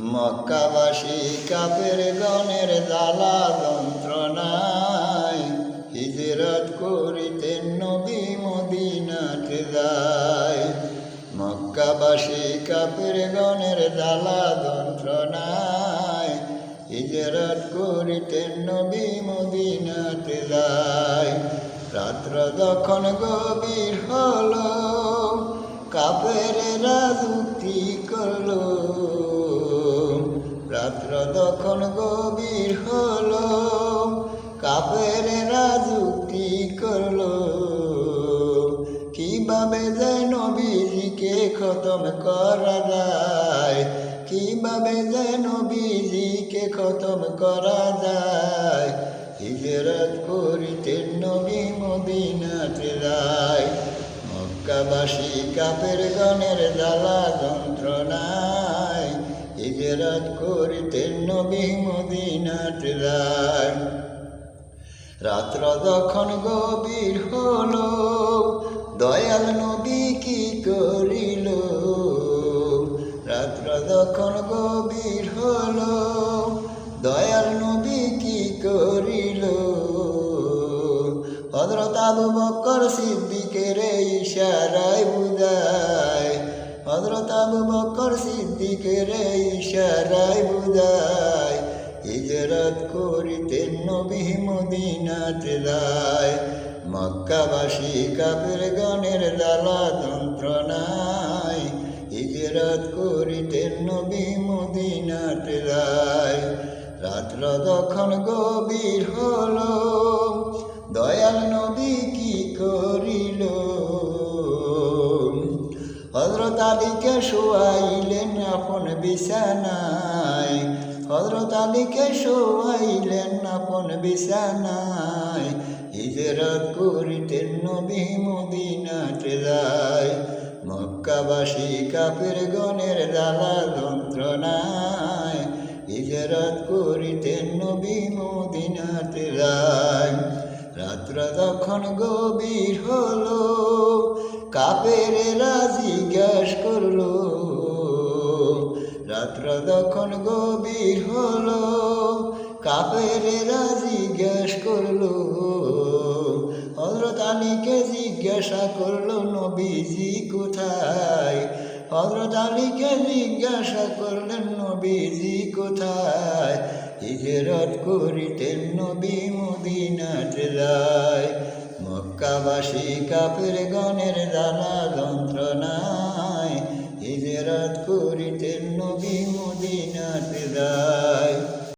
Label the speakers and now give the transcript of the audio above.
Speaker 1: মক্কাবাসী কাপের গণের জ্বালা যন্ত্রণায় হিজরত করিতেন নবী মদিনাতে যায়। মক্কাবাসী কাপের গণের জ্বালা যন্ত্রণায় হিজরত করিতেন নবী মদিনাতে যায়। রাত্র যখন গভীর হলো কাপের রাজুক্তি করল। তখন গভীর হলো, কাপের রাজুক্তি করল। কীভাবে যে নবীজিকে খতম করা যায়? কীভাবে যে নবীজিকে খতম করা যায়? হিজরত করিতেন নবী মদিনাতে যায়। মক্কাবাসী কাপের গণের জ্বালা যন্ত্রণায় হিজরত করিতেন নবী মদিনাতে যায় রাত্র যখন গভীর হলো, দয়াল নবী কি করিল? রাত্র যখন গভীর হল, দয়াল নবী কি করিল? হজরত আবু বকর সিদ্দিকের ইশারায় বুঝায় হজরত আবু বকর সিদ্দিকের ইশারায় বুঝায় হিজরত করিতেন নবী মদিনাতে যায় মক্কাবাসী কাপের গণের জ্বালা যন্ত্রণায় হিজরত করিতেন নবী মদিনাতে যায় রাত্র যখন গভীর হল, দয়াল নবী কি করিল? হজরত আলীকে শোয়াইলেন আপন বিছানায়। হজরত আলীকে শোয়াইলেন আপন বিছানায়। হিজরত করিতেন নবী মদিনাতে যায়। মক্কাবাসী কাপের গণের জ্বালা যন্ত্রণায়। হিজরত করিতেন নবী মদিনাতে যায়। রাত্র যখন গভীর হলো রাজি গ্যাস করল। রাত্র যখন গভীর হলো রাজি গ্যাস করল। হজরত আলীকে জিজ্ঞাসা করল, নবীজি কোথায়? হজরত আলীকে জিজ্ঞাসা করলেন, নবীজি কোথায়? হিজরত করিতেন নবী মদিনাতে যায় মক্কাবাসী কাপের গণের দানা যন্ত্রণায় হিজরত করিতেন নবী মদিনাতে যায়